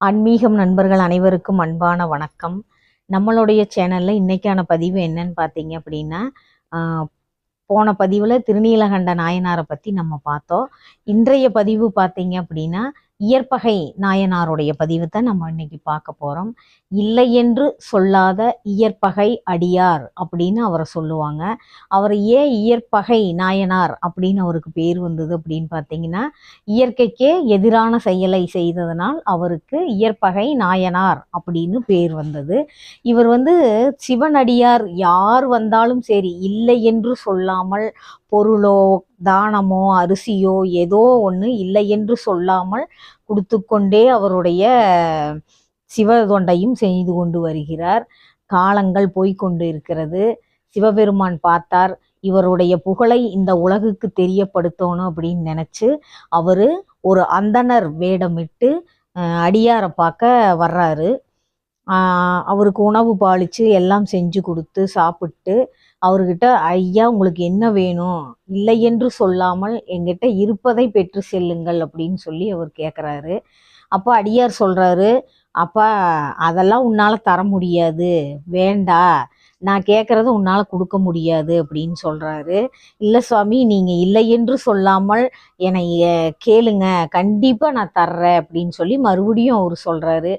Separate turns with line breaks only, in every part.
ஆன்மீகம் நண்பர்கள் அனைவருக்கும் அன்பான வணக்கம். நம்மளுடைய சேனலில் இன்னைக்கான பதிவு என்னன்னு பார்த்தீங்க அப்படின்னா ஆஹ், போன பதிவில் திருநீலகண்ட நாயனாரை பற்றி நம்ம பார்த்தோம். இன்றைய பதிவு பார்த்தீங்க அப்படின்னா இயற்பகை நாயனாருடைய பதிவு தான் நம்ம இன்னைக்கு பார்க்க போகிறோம் இல்லை என்று சொல்லாத இயற்பகை அடியார் அப்படின்னு அவரை சொல்லுவாங்க. அவர் ஏன் இயற்பகை நாயனார் அப்படின்னு அவருக்கு பேர் வந்தது அப்படின்னு பார்த்தீங்கன்னா இயற்கைக்கே எதிரான செயலை செய்ததனால் அவருக்கு இயற்பகை நாயனார் அப்படின்னு பேர் வந்தது. இவர் வந்து சிவனடியார் யார் வந்தாலும் சரி இல்லை என்று சொல்லாமல் பொருளோ தானமோ அரிசியோ ஏதோ ஒன்று இல்லை என்று சொல்லாமல் கொடுத்து கொண்டே அவருடைய சிவதொண்டையும் செய்து கொண்டு வருகிறார். காலங்கள் போய்க்கொண்டு இருக்கிறது. சிவபெருமான் பார்த்தார் இவருடைய புகழை இந்த உலகுக்கு தெரியப்படுத்தணும் அப்படின்னு நினச்சி அவர் ஒரு அந்தணர் வேடமிட்டு அடியாரை பார்க்க வர்றாரு. அவருக்கு உணவு பாலிச்சு எல்லாம் செஞ்சு கொடுத்து சாப்பிட்டு அவர்கிட்ட ஐயா உங்களுக்கு என்ன வேணும்? இல்லை என்று சொல்லாமல் எங்கிட்ட இருப்பதை பெற்று செல்லுங்கள் அப்படின்னு சொல்லி அவர் கேட்குறாரு அப்போ அடியார் சொல்கிறாரு அப்பா அதெல்லாம் உன்னால் தர முடியாது. வேண்டா. நான் கேட்குறது உன்னால் கொடுக்க முடியாது அப்படின்னு சொல்கிறாரு இல்லை சுவாமி நீங்கள் இல்லை என்று சொல்லாமல் என்னை கேளுங்க. கண்டிப்பாக நான் தர்றேன் அப்படின்னு சொல்லி மறுபடியும் அவர் சொல்கிறாரு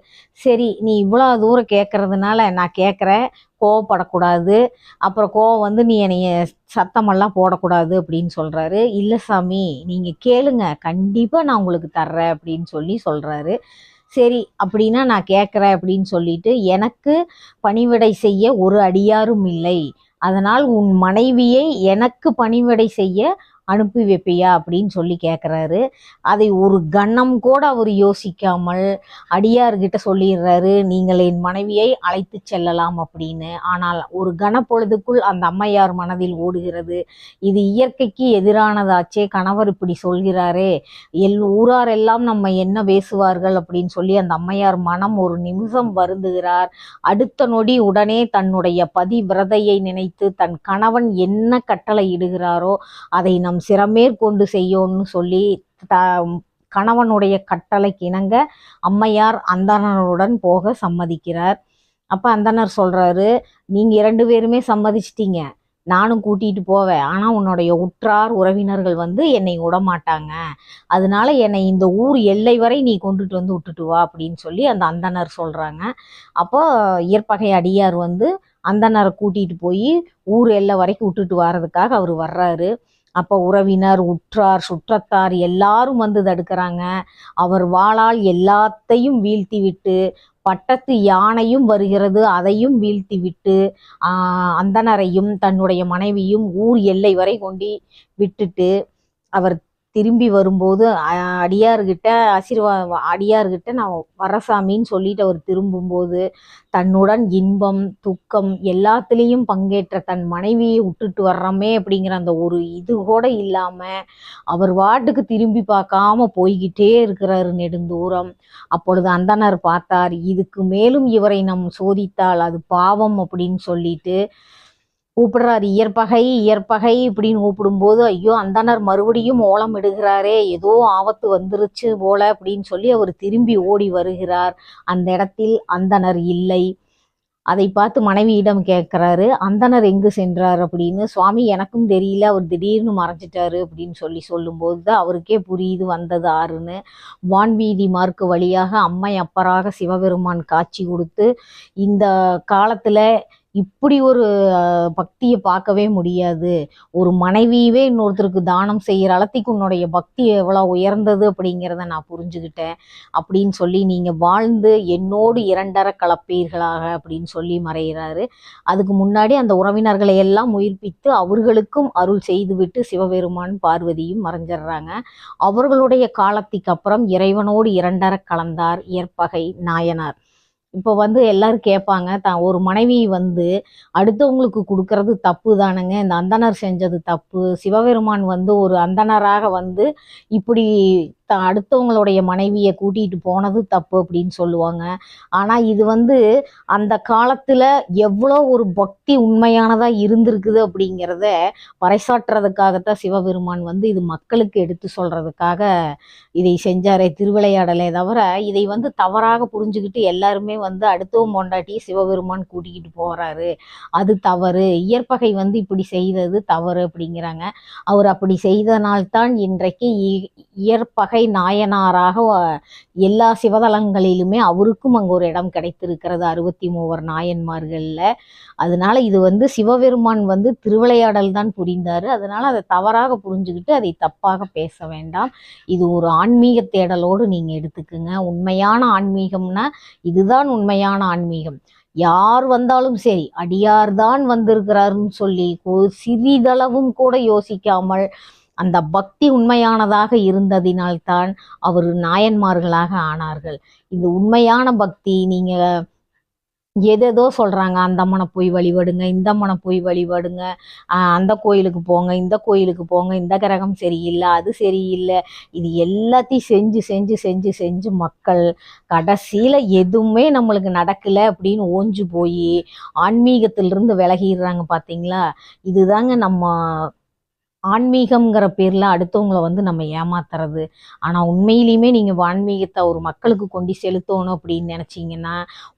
சரி நீ இவ்வளோ தூரம் கேட்குறதுனால நான் கேட்குறேன் கோவப்படக்கூடாது. அப்புறம் கோவம் வந்து நீ என்னைய சத்தமெல்லாம் போடக்கூடாது அப்படின்னு சொல்கிறாரு இல்லை சாமி நீங்கள் கேளுங்க. கண்டிப்பாக நான் உங்களுக்கு தர்றேன் அப்படின்னு சொல்லி சொல்கிறாரு சரி அப்படின்னா நான் கேட்குறேன் அப்படின்னு சொல்லிட்டு எனக்கு பணிவிடை செய்ய ஒரு அடியாரும் இல்லை. அதனால் உன் மனைவியை எனக்கு பணிவிடை செய்ய அனுப்பி வைப்பியா? அப்படின்னு சொல்லி கேட்குறாரு அதை ஒரு கணம் கூட அவர் யோசிக்காமல் அடியார்கிட்ட சொல்லிடுறாரு நீங்கள் என் மனைவியை அழைத்து செல்லலாம் அப்படின்னு. ஆனால் ஒரு கணப்பொழுதுக்குள் அந்த அம்மையார் மனதில் ஓடுகிறது. இது இயற்கைக்கு எதிரானதாச்சே கணவர் இப்படி சொல்கிறாரே எல் ஊரார் எல்லாம் நம்ம என்ன பேசுவார்கள் அப்படின்னு சொல்லி அந்த அம்மையார் மனம் ஒரு நிமிஷம் வருந்துகிறார். அடுத்த நொடி உடனே தன்னுடைய பதிவிரதையை நினைத்து தன் கணவன் என்ன கட்டளை இடுகிறாரோ அதை நம் சிரமேற்கொண்டு செய்யோன்னு சொல்லி த கணவனுடைய கட்டளைக்கு இணங்க அம்மையார் அந்தணனுடன் போக சம்மதிக்கிறார். அப்போ அந்தணர் சொல்கிறாரு நீங்கள் இரண்டு பேருமே சம்மதிச்சிட்டீங்க. நானும் கூட்டிகிட்டு போவேன். ஆனால் உன்னுடைய உற்றார் உறவினர்கள் வந்து என்னை விடமாட்டாங்க. அதனால என்னை இந்த ஊர் எல்லை வரை நீ கொண்டுட்டு வந்து விட்டுட்டு வா அப்படின்னு சொல்லி அந்த அந்தணர் சொல்கிறாங்க அப்போ இயற்பகை அடியார் வந்து அந்தணரை கூட்டிகிட்டு போய் ஊர் எல்லை வரைக்கும் விட்டுட்டு வர்றதுக்காக அவர் வர்றாரு. அப்போ உறவினர் உற்றார் சுற்றத்தார் எல்லாரும் வந்து தடுக்கிறாங்க. அவர் வாளால் எல்லாத்தையும் வீழ்த்தி விட்டு பட்டத்து யானையும் வருகிறது அதையும் வீழ்த்தி விட்டு அந்தனரையும் அந்தணரையும் தன்னுடைய மனைவியும் ஊர் எல்லை வரை கொண்டு விட்டுட்டு அவர் திரும்பி வரும்போது அடியார்கிட்ட ஆசீர்வா அடியார்கிட்ட நான் வரசாமின்னு சொல்லிட்டு அவர் திரும்பும்போது தன்னுடன் இன்பம் துக்கம் எல்லாத்துலேயும் பங்கேற்ற தன் மனைவியை விட்டுட்டு வர்றோமே அப்படிங்கிற அந்த ஒரு இது கூட இல்லாமல் அவர் வாட்டுக்கு திரும்பி பார்க்காம போய்கிட்டே இருக்கிறாரு நெடுந்தூரம். அப்பொழுது அந்தணர் பார்த்தார் இதுக்கு மேலும் இவரை நம் சோதித்தால் அது பாவம் அப்படின்னு சொல்லிட்டு கூப்பிடுறாரு இயற்பகை இயற்பகை இப்படின்னு கூப்பிடும்போது ஐயோ அந்தணர் மறுபடியும் ஓலம் இடுகிறாரே ஏதோ ஆபத்து வந்துருச்சு போல அப்படின்னு சொல்லி அவர் திரும்பி ஓடி வருகிறார். அந்த இடத்தில் அந்தணர் இல்லை. அதை பார்த்து மனைவியிடம் கேட்குறாரு அந்தணர் எங்கு சென்றார்? அப்படின்னு. சுவாமி எனக்கும் தெரியல அவர் திடீர்னு மறைஞ்சிட்டாரு அப்படின்னு சொல்லி சொல்லும்போது தான் அவருக்கே புரியுது வந்தது ஆறுன்னு. வான்வீதி மார்க்கு வழியாக அம்மை அப்பராக சிவபெருமான் காட்சி கொடுத்து இந்த காலத்தில் இப்படி ஒரு பக்தியை பார்க்கவே முடியாது. ஒரு மனைவியவே இன்னொருத்தருக்கு தானம் செய்கிற அளத்துக்கு உன்னுடைய பக்தி எவ்வளோ உயர்ந்தது அப்படிங்கிறத நான் புரிஞ்சுக்கிட்டேன் அப்படின்னு சொல்லி நீங்கள் வாழ்ந்து என்னோடு இரண்டர கலப்பீர்களாக அப்படின்னு சொல்லி மறைகிறாரு அதுக்கு முன்னாடி அந்த உறவினர்களை எல்லாம் உயிர்ப்பித்து அவர்களுக்கும் அருள் செய்துவிட்டு சிவபெருமான் பார்வதியும் மறைஞ்சிடுறாங்க. அவர்களுடைய காலத்துக்கு அப்புறம் இறைவனோடு இரண்டர கலந்தார் இயற்பகை நாயனார். இப்போ வந்து எல்லாரும் கேட்பாங்க தான் ஒரு மனைவி வந்து அடுத்தவங்களுக்கு கொடுக்கறது தப்பு தானுங்க. இந்த அந்தணர் செஞ்சது தப்பு. சிவபெருமான் வந்து ஒரு அந்தணராக வந்து இப்படி த அடுத்தவங்களுடைய மனைவியை கூட்டிகிட்டு போனது தப்பு அப்படின்னு சொல்லுவாங்க. ஆனால் இது வந்து அந்த காலத்தில் எவ்வளோ ஒரு பக்தி உண்மையானதாக இருந்திருக்குது அப்படிங்கிறத பறைசாற்றுறதுக்காகத்தான் சிவபெருமான் வந்து இது மக்களுக்கு எடுத்து சொல்கிறதுக்காக இதை செஞ்சாரே திருவிளையாடலே தவிர இதை வந்து தவறாக புரிஞ்சுக்கிட்டு எல்லாருமே வந்து அடுத்தவன் பொண்டாட்டி சிவபெருமான் கூட்டிக்கிட்டு போகிறாரு அது தவறு. இயற்பகை வந்து இப்படி செய்தது தவறு அப்படிங்கிறாங்க. அவர் அப்படி செய்தனால்தான் இன்றைக்கு இ- இயற்பகை நாயனாராக எல்லா சிவதலங்களிலுமே அவருக்கும் அங்கே ஒரு இடம் கிடைத்திருக்கிறது அறுபத்தி மூவர் நாயன்மார்களில். அதனால இது வந்து சிவபெருமான் வந்து திருவிளையாடல் தான் புரிந்தார். அதனால அதை தவறாக புரிஞ்சுக்கிட்டு அதை தப்பாக பேச வேண்டாம். இது ஒரு ஆன்மீக தேடலோடு நீங்கள் எடுத்துக்குங்க. உண்மையான ஆன்மீகம்னா இதுதான் உண்மையான ஆன்மீகம். யார் வந்தாலும் சரி அடியார் தான் வந்திருக்கிறாருன்னு சொல்லி சிறிதளவும் கூட யோசிக்காமல் அந்த பக்தி உண்மையானதாக இருந்ததினால்தான் அவர் நாயன்மார்களாக ஆனார்கள். இது உண்மையான பக்தி நீங்க எதேதோ சொல்றாங்க அந்த மனை போய் வழிபடுங்க இந்த மனை போய் வழிபடுங்க அந்த கோயிலுக்கு போங்க இந்த கோயிலுக்கு போங்க இந்த கிரகம் சரியில்லை அது சரியில்லை. இது எல்லாத்தையும் செஞ்சு செஞ்சு செஞ்சு செஞ்சு மக்கள் கடைசியில எதுவுமே நம்மளுக்கு நடக்கலை அப்படின்னு ஓஞ்சு போய் ஆன்மீகத்திலிருந்து விலகிடுறாங்க பாத்தீங்களா? இதுதாங்க நம்ம ஆன்மீகம்ங்கிற பேரில் அடுத்தவங்களை வந்து நம்ம ஏமாத்துறது. ஆனால் உண்மையிலையுமே நீங்கள் ஆன்மீகத்தை ஒரு மக்களுக்கு கொண்டு செலுத்தணும் அப்படின்னு நினச்சிங்கன்னா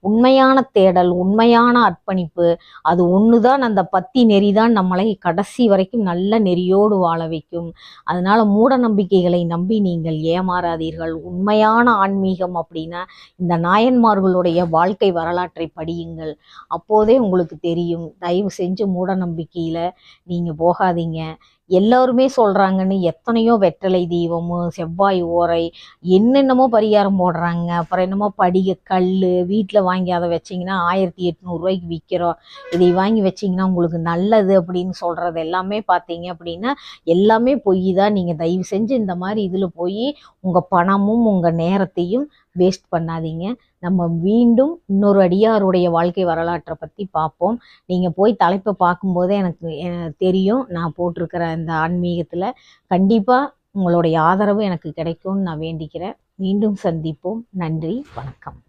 உண்மையான தேடல் உண்மையான அர்ப்பணிப்பு அது ஒன்று தான் அந்த பத்தி நெறி தான் நம்மளை கடைசி வரைக்கும் நல்ல நெறியோடு வாழ வைக்கும். அதனால் மூட நம்பிக்கைகளை நம்பி நீங்கள் ஏமாறாதீர்கள். உண்மையான ஆன்மீகம் அப்படின்னா இந்த நாயன்மார்களுடைய வாழ்க்கை வரலாற்றை படியுங்கள். அப்போதே உங்களுக்கு தெரியும். தயவு செஞ்சு மூட நம்பிக்கையில் நீங்கள் போகாதீங்க. எல்லாருமே சொல்கிறாங்கன்னு எத்தனையோ வெற்றிலை தீபமும் செவ்வாய் ஓரை என்னென்னமோ பரிகாரம் போடுறாங்க. அப்புறம் என்னமோ படிக கல் வீட்டில் வாங்கி அதை வச்சிங்கன்னா ஆயிரத்தி எட்நூறுரூவாய்க்கு விற்கிறோம் இதை வாங்கி வச்சிங்கன்னா உங்களுக்கு நல்லது அப்படின்னு சொல்கிறது எல்லாமே பார்த்தீங்க அப்படின்னா எல்லாமே பொய் தான் நீங்கள் தயவு செஞ்சு இந்த மாதிரி இதில் போய் உங்கள் பணமும் உங்கள் நேரத்தையும் வேஸ்ட் பண்ணாதீங்க. நம்ம மீண்டும் இன்னொரு அடியாருடைய வாழ்க்கை வரலாற்றை பற்றி பார்ப்போம். நீங்கள் போய் தலைப்பை பார்க்கும்போதே எனக்கு தெரியும். நான் போட்டிருக்கிற இந்த ஆன்மீகத்தில் கண்டிப்பாக உங்களுடைய ஆதரவு எனக்கு கிடைக்கும்னு நான் வேண்டிக்கிறேன். மீண்டும் சந்திப்போம். நன்றி. வணக்கம்.